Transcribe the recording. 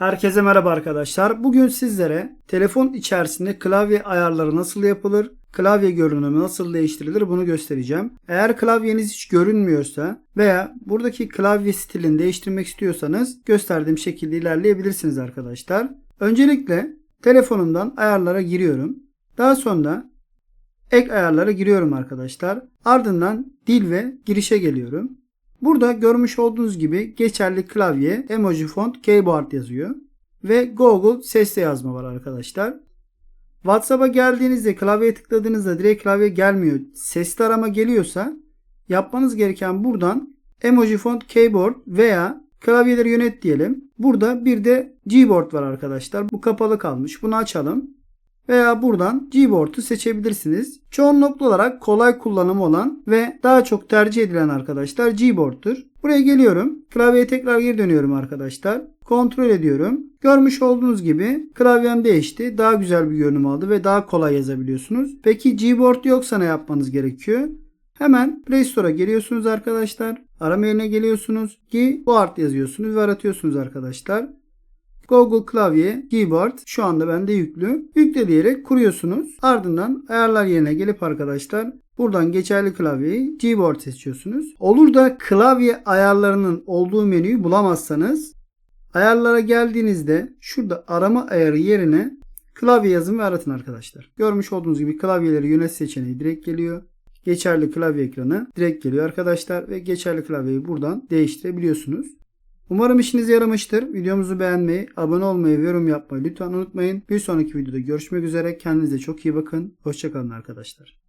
Herkese merhaba arkadaşlar. Bugün sizlere telefon içerisinde klavye ayarları nasıl yapılır, klavye görünümü nasıl değiştirilir bunu göstereceğim. Eğer klavyeniz hiç görünmüyorsa veya buradaki klavye stilini değiştirmek istiyorsanız gösterdiğim şekilde ilerleyebilirsiniz arkadaşlar. Öncelikle telefonumdan ayarlara giriyorum. Daha sonra ek ayarlara giriyorum arkadaşlar. Ardından dil ve girişe geliyorum. Burada görmüş olduğunuz gibi geçerli klavye, emoji font, keyboard yazıyor. Ve Google sesle yazma var arkadaşlar. WhatsApp'a geldiğinizde klavyeye tıkladığınızda direkt klavye gelmiyor. Sesli arama geliyorsa yapmanız gereken buradan emoji font, keyboard veya klavyeleri yönet diyelim. Burada bir de Gboard var arkadaşlar. Bu kapalı kalmış. Bunu açalım veya buradan Gboard'u seçebilirsiniz. Çoğunluklu olarak kolay kullanımı olan ve daha çok tercih edilen arkadaşlar Gboard'tur. Buraya geliyorum. Klavyeye tekrar geri dönüyorum arkadaşlar. Kontrol ediyorum. Görmüş olduğunuz gibi klavyem değişti. Daha güzel bir görünüm aldı ve daha kolay yazabiliyorsunuz. Peki Gboard yoksa ne yapmanız gerekiyor? Hemen Play Store'a geliyorsunuz arkadaşlar. Arama yerine geliyorsunuz. Gboard yazıyorsunuz ve aratıyorsunuz arkadaşlar. Google klavye, keyboard şu anda bende yüklü. Yükle diyerek kuruyorsunuz. Ardından ayarlar yerine gelip arkadaşlar buradan geçerli klavyeyi keyboard seçiyorsunuz. Olur da klavye ayarlarının olduğu menüyü bulamazsanız ayarlara geldiğinizde şurada arama ayarı yerine klavye yazın ve aratın arkadaşlar. Görmüş olduğunuz gibi klavyeleri yönet seçeneği direkt geliyor. Geçerli klavye ekranı direkt geliyor arkadaşlar ve geçerli klavyeyi buradan değiştirebiliyorsunuz. Umarım işinize yaramıştır. Videomuzu beğenmeyi, abone olmayı ve yorum yapmayı lütfen unutmayın. Bir sonraki videoda görüşmek üzere. Kendinize çok iyi bakın. Hoşçakalın arkadaşlar.